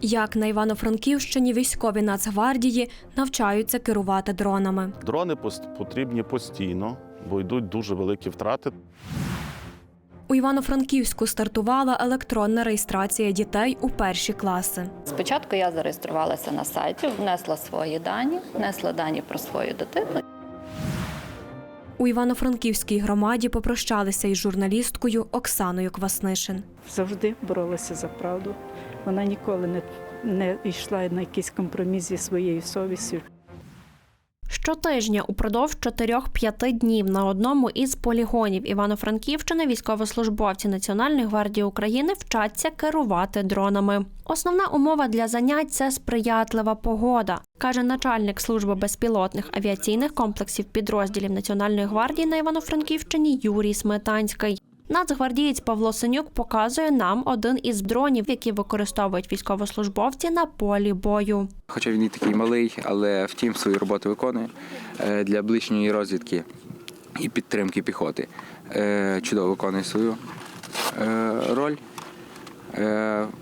Як на Івано-Франківщині військові Нацгвардії навчаються керувати дронами. Дрони потрібні постійно, бо йдуть дуже великі втрати. У Івано-Франківську стартувала електронна реєстрація дітей у перші класи. Спочатку я зареєструвалася на сайті, внесла свої дані, внесла дані про свою дитину. У Івано-Франківській громаді попрощалися із журналісткою Оксаною Кваснишин. завжди боролася за правду. Вона ніколи не, не йшла на якийсь компроміс зі своєю совістю. Щотижня упродовж 4-5 днів на одному із полігонів Івано-Франківщини військовослужбовці Національної гвардії України вчаться керувати дронами. Основна умова для занять це сприятлива погода, каже начальник служби безпілотних авіаційних комплексів підрозділів Національної гвардії на Івано-Франківщині Юрій Сметанський. Нацгвардієць Павло Синюк показує нам один із дронів, які використовують військовослужбовці на полі бою. Хоча він і такий малий, але втім свою роботу виконує е, для ближньої розвідки і підтримки піхоти. Е, Чудово виконує свою е, роль.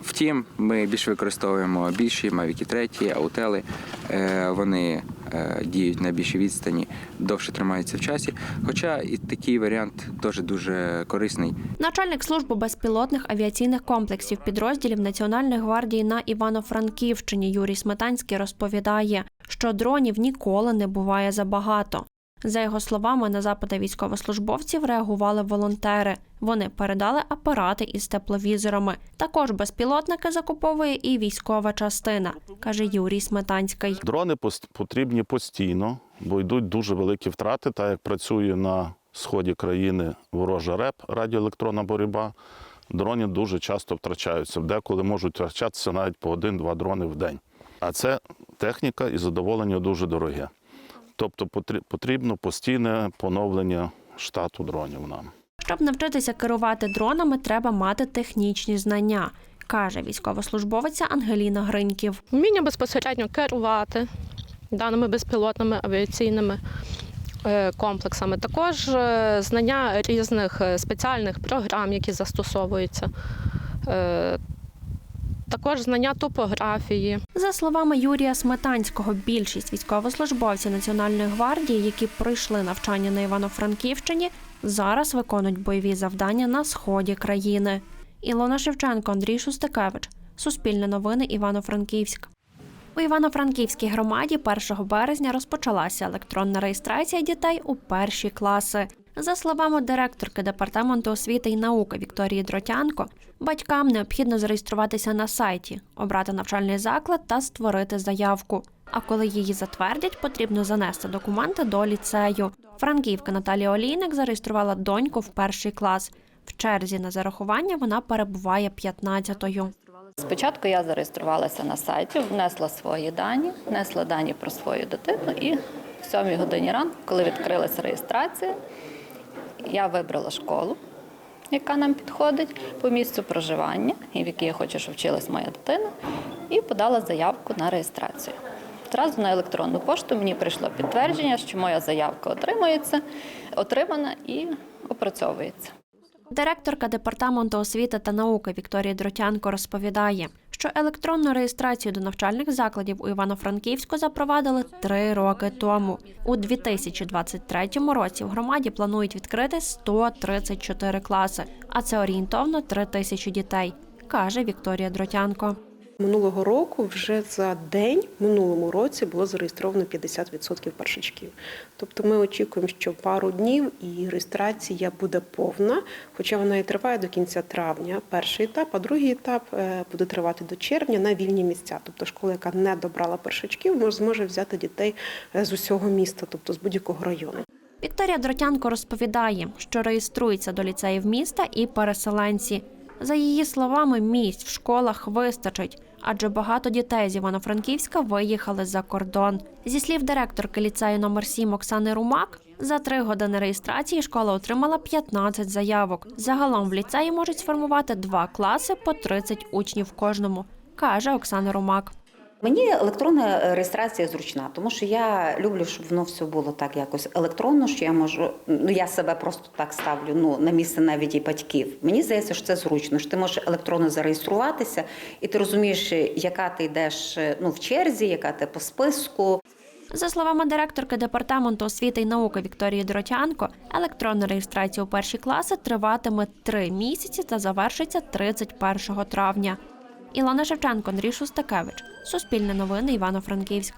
Втім, ми більше використовуємо більші мавіки 3, аутели. Вони діють на більшій відстані, довше тримаються в часі. Хоча і такий варіант теж дуже корисний. Начальник служби безпілотних авіаційних комплексів підрозділів Національної гвардії на Івано-Франківщині Юрій Сметанський розповідає, що дронів ніколи не буває забагато. За його словами, на запити військовослужбовців реагували волонтери. Вони передали апарати із тепловізорами. Також безпілотники закуповує і військова частина, каже Юрій Сметанський. Дрони потрібні постійно, бо йдуть дуже великі втрати. Так як працює на сході країни ворожа РЕП, радіоелектронна боротьба, дрони дуже часто втрачаються. Деколи можуть втрачатися навіть по один-два дрони в день. А це техніка і задоволення дуже дороге. Тобто потрі- потрібно постійне поновлення штату дронів нам. Щоб навчитися керувати дронами, треба мати технічні знання, каже військовослужбовиця Ангеліна Гриньків. Вміння безпосередньо керувати даними безпілотними авіаційними е, комплексами. Також е, знання різних е, спеціальних програм, які застосовуються. Також знання топографії. За словами Юрія Сметанського, більшість військовослужбовців Національної гвардії, які пройшли навчання на Івано-Франківщині, зараз виконують бойові завдання на сході країни. Ілона Шевченко, Андрій Шустикевич. Суспільне новини Івано-Франківськ. У Івано-Франківській громаді 1 березня розпочалася електронна реєстрація дітей у перші класи. За словами директорки департаменту освіти і науки Вікторії Дротянко, батькам необхідно зареєструватися на сайті, обрати навчальний заклад та створити заявку. А коли її затвердять, потрібно занести документи до ліцею. Франківка Наталія Олійник зареєструвала доньку в перший клас. В черзі на зарахування вона перебуває 15-ю. Спочатку я зареєструвалася на сайті, внесла свої дані, внесла дані про свою дитину і в 7 годині ранку, коли відкрилася реєстрація, я вибрала школу, яка нам підходить по місцю проживання, і в якій я хочу, щоб вчилась моя дитина, і подала заявку на реєстрацію. Одразу на електронну пошту мені прийшло підтвердження, що моя заявка отримується, отримана і опрацьовується. Директорка департаменту освіти та науки Вікторія Дротянко розповідає, що електронну реєстрацію до навчальних закладів у Івано-Франківську запровадили три роки тому. У 2023 році в громаді планують відкрити 134 класи, а це орієнтовно 3 тисячі дітей, каже Вікторія Дротянко. Минулого року вже за день в минулому році було зареєстровано 50% першачків. Тобто ми очікуємо, що пару днів і реєстрація буде повна, хоча вона і триває до кінця травня. Перший етап, а другий етап е, буде тривати до червня на вільні місця. Тобто школа, яка не добрала першачків, може- зможе взяти дітей е, з усього міста, тобто з будь-якого району. Вікторія Дротянко розповідає, що реєструються до ліцеїв міста і переселенці. За її словами, місць в школах вистачить, адже багато дітей з Івано-Франківська виїхали за кордон. Зі слів директорки ліцею номер 7 Оксани Румак, за три години реєстрації школа отримала 15 заявок. Загалом в ліцеї можуть сформувати два класи по 30 учнів кожному, каже Оксана Румак. Мені електронна реєстрація зручна, тому що я люблю, щоб воно все було так якось електронно, що я можу. Ну я себе просто так ставлю ну на місце навіть і батьків. Мені здається, що це зручно. що ти можеш електронно зареєструватися, і ти розумієш, яка ти йдеш ну в черзі, яка ти по списку. За словами директорки департаменту освіти і науки Вікторії Доротянко, електронна реєстрація у перші класи триватиме три місяці та завершиться 31 травня. Ілона Шевченко, Андрій Шустакевич, Суспільне новини, Івано-Франківськ.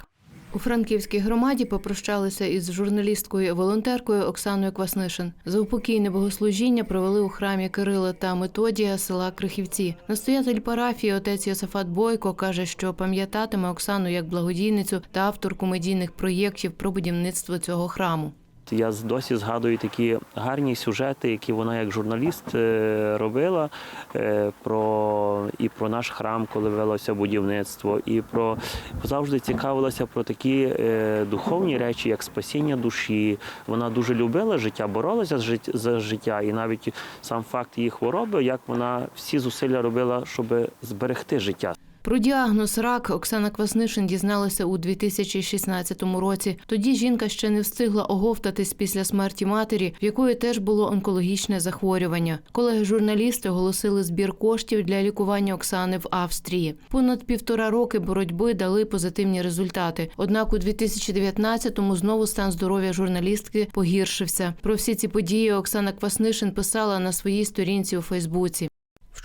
У Франківській громаді попрощалися із журналісткою волонтеркою Оксаною Кваснишин. Заупокійне богослужіння провели у храмі Кирила та Методія села Крихівці. Настоятель парафії отець Йосафат Бойко каже, що пам'ятатиме Оксану як благодійницю та авторку медійних проєктів про будівництво цього храму. Я досі згадую такі гарні сюжети, які вона як журналіст е, робила е, про і про наш храм, коли велося будівництво, і про завжди цікавилася про такі е, духовні речі, як спасіння душі. Вона дуже любила життя, боролася за життя, і навіть сам факт її хвороби, як вона всі зусилля робила, щоб зберегти життя. Про діагноз рак Оксана Кваснишин дізналася у 2016 році. Тоді жінка ще не встигла оговтатись після смерті матері, в якої теж було онкологічне захворювання. Колеги журналісти оголосили збір коштів для лікування Оксани в Австрії. Понад півтора роки боротьби дали позитивні результати. Однак у 2019-му знову стан здоров'я журналістки погіршився. Про всі ці події Оксана Кваснишин писала на своїй сторінці у Фейсбуці.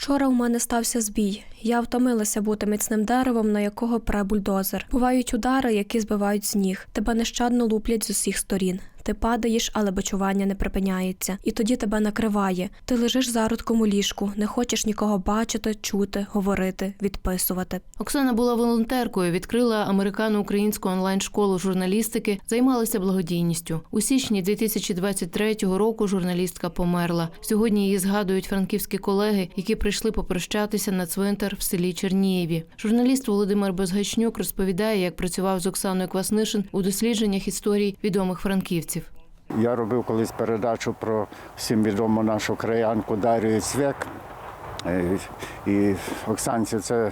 Вчора у мене стався збій. Я втомилася бути міцним деревом, на якого пре бульдозер. Бувають удари, які збивають з ніг. Тебе нещадно луплять з усіх сторін. Ти падаєш, але бичування не припиняється. І тоді тебе накриває. Ти лежиш зародком у ліжку, не хочеш нікого бачити, чути, говорити, відписувати. Оксана була волонтеркою, відкрила американо-українську онлайн-школу журналістики, займалася благодійністю. У січні 2023 року журналістка померла. Сьогодні її згадують франківські колеги, які прийшли попрощатися на цвинтар в селі Чернієві. Журналіст Володимир Безгачнюк розповідає, як працював з Оксаною Кваснишин у дослідженнях історій відомих франківців. Я робив колись передачу про всім відому нашу краянку Дарію Цвек. Е, І Оксанці це,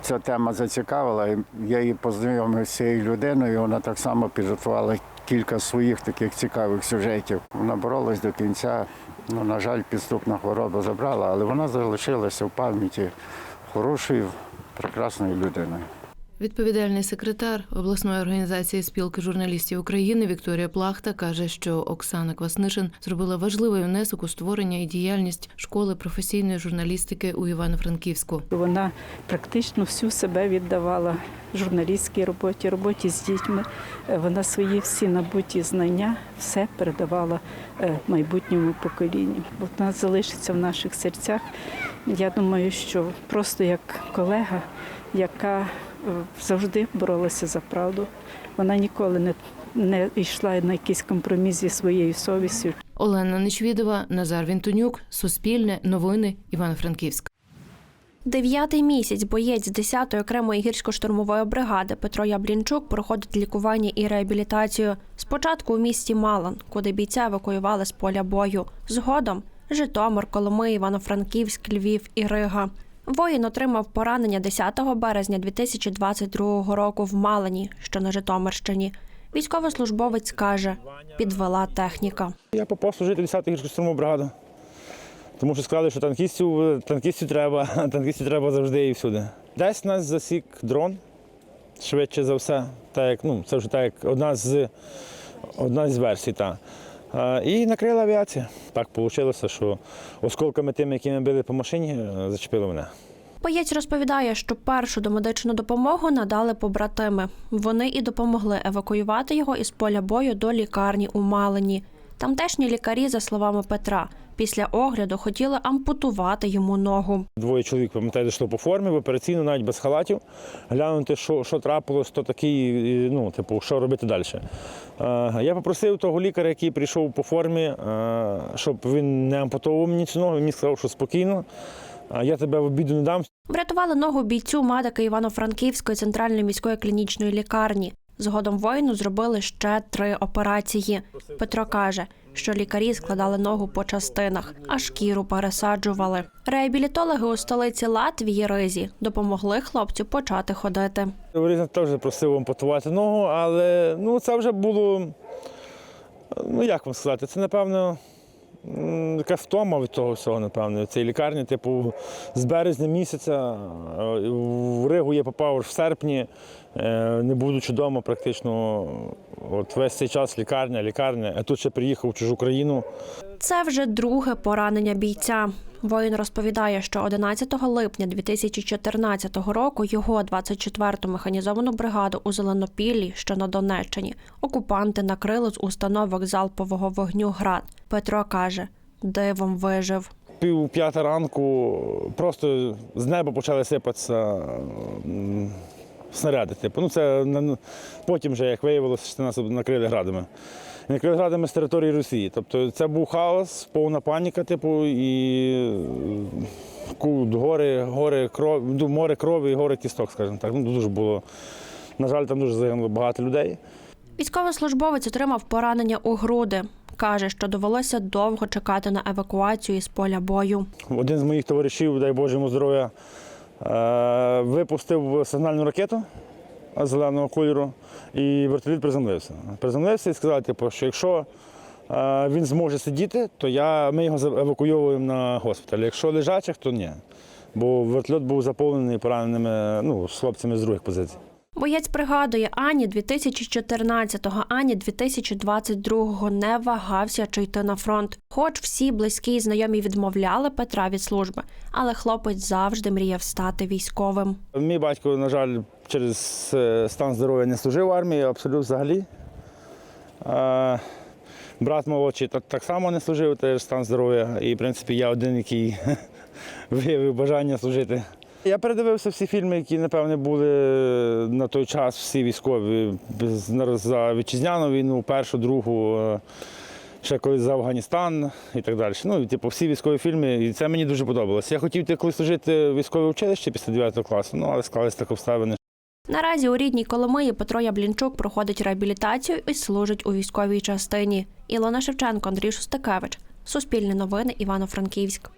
ця тема зацікавила. Я її познайомив з цією людиною. Вона так само підготувала кілька своїх таких цікавих сюжетів. Вона боролась до кінця. Ну, на жаль, підступна хвороба забрала, але вона залишилася в пам'яті хорошою, прекрасною людиною. Відповідальний секретар обласної організації спілки журналістів України Вікторія Плахта каже, що Оксана Кваснишин зробила важливий внесок у створення і діяльність школи професійної журналістики у Івано-Франківську. Вона практично всю себе віддавала журналістській роботі, роботі з дітьми. Е, Вона свої всі набуті знання все передавала е, майбутньому поколінню. Вона залишиться в наших серцях. Я думаю, що просто як колега, яка завжди боролася за правду. Вона ніколи не, не йшла на якийсь компроміс зі своєю совістю. Олена Нечвідова, Назар Вінтонюк, Суспільне, Новини, Івано-Франківськ. Дев'ятий місяць боєць 10-ї окремої гірсько-штурмової бригади Петро Яблінчук проходить лікування і реабілітацію. Спочатку у місті Малан, куди бійця евакуювали з поля бою. Згодом Житомир, Коломи, Івано-Франківськ, Львів і Рига. Воїн отримав поранення 10 березня 2022 року в Малині, що на Житомирщині. Військовослужбовець каже, підвела техніка. Я попав служити 10-ту гірську бригаду. Тому що сказали, що танкістів, танкістів треба, танкістів треба завжди і всюди. Десь нас засік дрон, швидше за все. Так як, ну, це вже так, як одна з, одна з версій. Та. І накрила авіація. Так вийшло, що осколками тими, які ми били по машині, зачепило зачепили мене. Паєць розповідає, що першу домедичну допомогу надали побратими. Вони і допомогли евакуювати його із поля бою до лікарні у Малині. Тамтешні лікарі, за словами Петра, після огляду хотіли ампутувати йому ногу. Двоє чоловік, пам'ятаю, дійшло по формі, в операційну, навіть без халатів, глянути, що, що трапилось, то такий, ну, типу, що робити далі. Е, Я попросив того лікаря, який прийшов по формі, е, щоб він не ампутовував мені цю ногу. Він мені сказав, що спокійно, е, я тебе в обіду не дам. Врятували ногу бійцю медики Івано-Франківської центральної міської клінічної лікарні. Згодом воїну зробили ще три операції. Петро каже, що лікарі складали ногу по частинах, а шкіру пересаджували. Реабілітологи у столиці Латвії Ризі допомогли хлопцю почати ходити. Різно теж просив ампутувати ногу, але ну, це вже було, ну як вам сказати, це напевно якась втома від того всього, напевно. Цій лікарні, типу, з березня місяця е, в Ригу я попав в серпні, е, не будучи вдома практично. От весь цей час лікарня, лікарня, а тут ще приїхав в чужу країну. Це вже друге поранення бійця. Воїн розповідає, що 11 липня 2014 року його 24-ту механізовану бригаду у Зеленопіллі, що на Донеччині, окупанти накрили з установок залпового вогню град. Петро каже, дивом вижив. Пів п'ята ранку просто з неба почали сипатися снаряди. Типу. Ну, це потім, вже, як виявилося, що нас накрили градами. Накрили градами з території Росії. Тобто це був хаос, повна паніка, типу, і гори, гори кров, ну, море крові і гори кісток, скажімо так. Ну, дуже було. На жаль, там дуже загинуло багато людей. Військовослужбовець отримав поранення у груди. Каже, що довелося довго чекати на евакуацію із поля бою. Один з моїх товаришів, дай Боже йому здоров'я, е, випустив сигнальну ракету зеленого кольору, і вертоліт приземлився. Приземлився і сказав, типу, що якщо е, він зможе сидіти, то я, ми його евакуйовуємо на госпіталь. Якщо лежачих, то ні. Бо вертольот був заповнений пораненими ну, хлопцями з других позицій. Боєць пригадує, ані 2014-го, ані 2022-го не вагався чи йти на фронт. Хоч всі близькі і знайомі відмовляли Петра від служби, але хлопець завжди мріяв стати військовим. Мій батько, на жаль, через е, стан здоров'я не служив в армії, абсолютно взагалі. Е, Брат молодший так, само не служив, теж стан здоров'я. І, в принципі, я один, який виявив бажання служити. Я передивився всі фільми, які, напевне, були на той час, всі військові за вітчизняну війну, першу, другу, е, ще колись за Афганістан і так далі. Ну, типу, всі військові фільми, і це мені дуже подобалося. Я хотів колись служити військове училище після 9 класу, ну, але склалися так обставини, Наразі у рідній Коломиї Петро Яблінчук проходить реабілітацію і служить у військовій частині. Ілона Шевченко, Андрій Шустакевич, Суспільне новини Івано-Франківськ.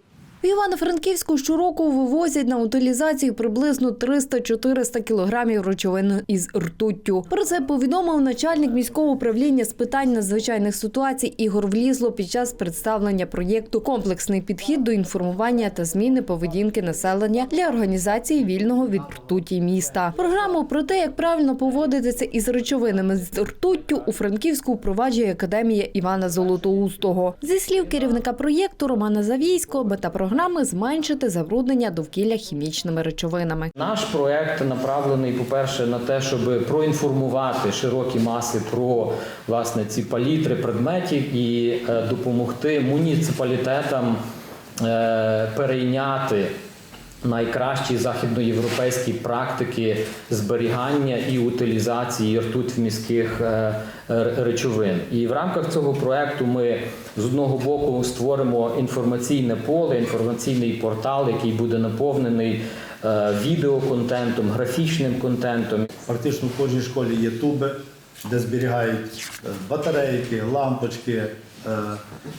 В Івано-Франківську щороку вивозять на утилізацію приблизно 300-400 кілограмів речовин із ртуттю. Про це повідомив начальник міського управління з питань надзвичайних ситуацій Ігор Влізло під час представлення проєкту Комплексний підхід до інформування та зміни поведінки населення для організації вільного від ртуті міста. Програму про те, як правильно поводитися із речовинами з ртуттю у Франківську впроваджує академія Івана Золотоустого. Зі слів керівника проєкту Романа Завійського, мета програми зменшити забруднення довкілля хімічними речовинами. Наш проект направлений, по-перше, на те, щоб проінформувати широкі маси про власне ці палітри предметів і е, допомогти муніципалітетам е, перейняти найкращі західноєвропейські практики зберігання і утилізації ртуть міських е, речовин. І в рамках цього проекту ми з одного боку створимо інформаційне поле, інформаційний портал, який буде наповнений е, відеоконтентом, графічним контентом. Фактично в кожній школі є туби, де зберігають е, батарейки, лампочки. е,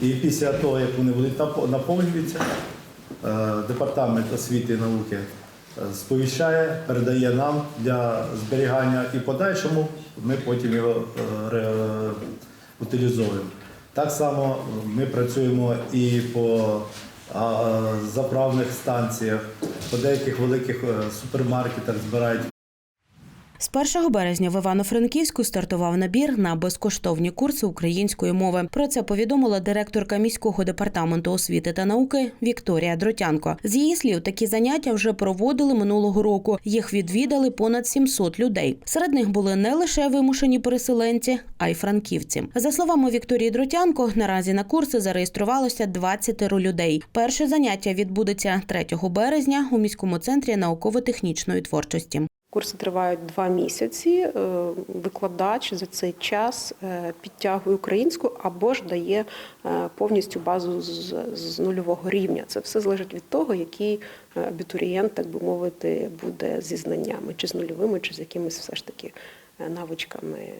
І після того, як вони будуть напо- наповнюються, е, департамент освіти і науки е, сповіщає, передає нам для зберігання і подальшому ми потім його е, утилізовуємо. Так само ми працюємо і по заправних станціях, по деяких великих е, супермаркетах збирають З 1 березня в Івано-Франківську стартував набір на безкоштовні курси української мови. Про це повідомила директорка міського департаменту освіти та науки Вікторія Дротянко. З її слів, такі заняття вже проводили минулого року. Їх відвідали понад 700 людей. Серед них були не лише вимушені переселенці, а й франківці. За словами Вікторії Дротянко, наразі на курси зареєструвалося 20 людей. Перше заняття відбудеться 3 березня у міському центрі науково-технічної творчості. Курси тривають два місяці. Е, Викладач за цей час е, підтягує українську або ж дає е, повністю базу з, з нульового рівня. Це все залежить від того, який абітурієнт, так би мовити, буде зі знаннями, чи з нульовими, чи з якимись все ж таки навичками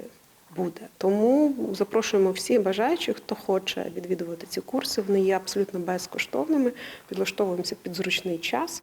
буде. Тому запрошуємо всіх бажаючих, хто хоче відвідувати ці курси. Вони є абсолютно безкоштовними. Підлаштовуємося під зручний час.